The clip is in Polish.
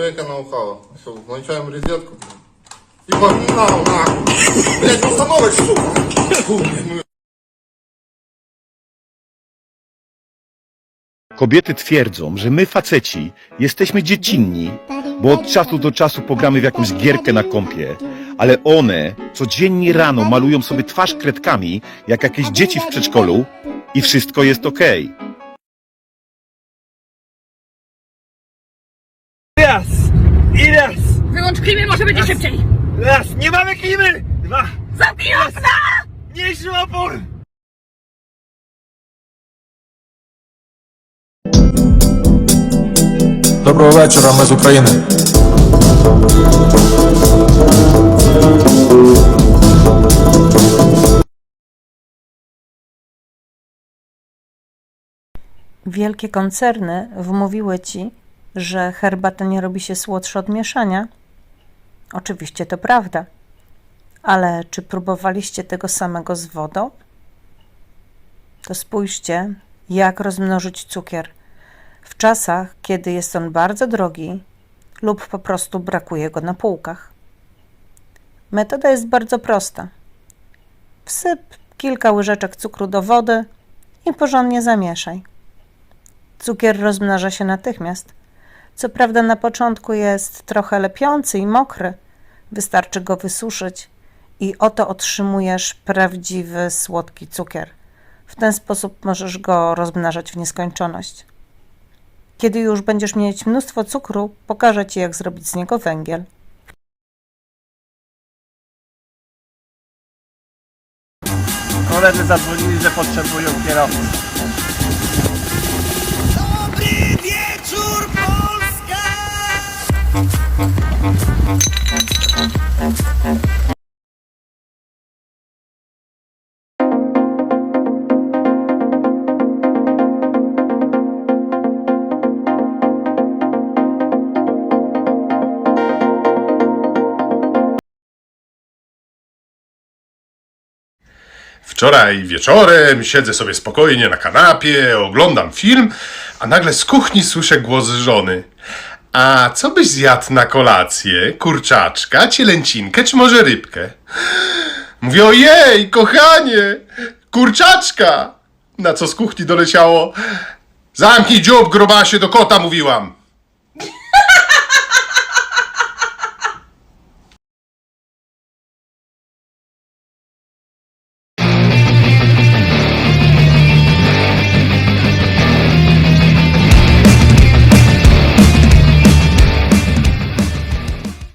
человека наухало. Все, включаем Kobiety twierdzą, że my faceci jesteśmy dziecinni, bo od czasu do czasu pogramy w jakąś gierkę na kąpie, ale one codziennie rano malują sobie twarz kredkami, jak jakieś dzieci w przedszkolu i wszystko jest okej. Okay. I raz! Wyłącz klimy, może będzie szybciej! Raz! Nie mamy klimy! Dwa! Zamknij okna! Mniejszy opór! Доброго вечора, ми з України. Wielkie koncerny wmówiły ci, że herbata nie robi się słodsza od mieszania? Oczywiście to prawda. Ale czy próbowaliście tego samego z wodą? To spójrzcie, jak rozmnożyć cukier. W czasach, kiedy jest on bardzo drogi lub po prostu brakuje go na półkach. Metoda jest bardzo prosta. Wsyp kilka łyżeczek cukru do wody i porządnie zamieszaj. Cukier rozmnaża się natychmiast. Co prawda na początku jest trochę lepiący i mokry. Wystarczy go wysuszyć i oto otrzymujesz prawdziwy słodki cukier. W ten sposób możesz go rozmnażać w nieskończoność. Kiedy już będziesz mieć mnóstwo cukru, pokażę Ci, jak zrobić z niego węgiel. Koledzy zadzwonili, że potrzebują kierowcy. Wczoraj wieczorem siedzę sobie spokojnie na kanapie, oglądam film, a nagle z kuchni słyszę głos żony. A co byś zjadł na kolację? Kurczaczka, cielęcinkę czy może rybkę? Mówię, ojej, kochanie, kurczaczka! Na co z kuchni doleciało? Zamknij dziób, grubasie, do kota mówiłam.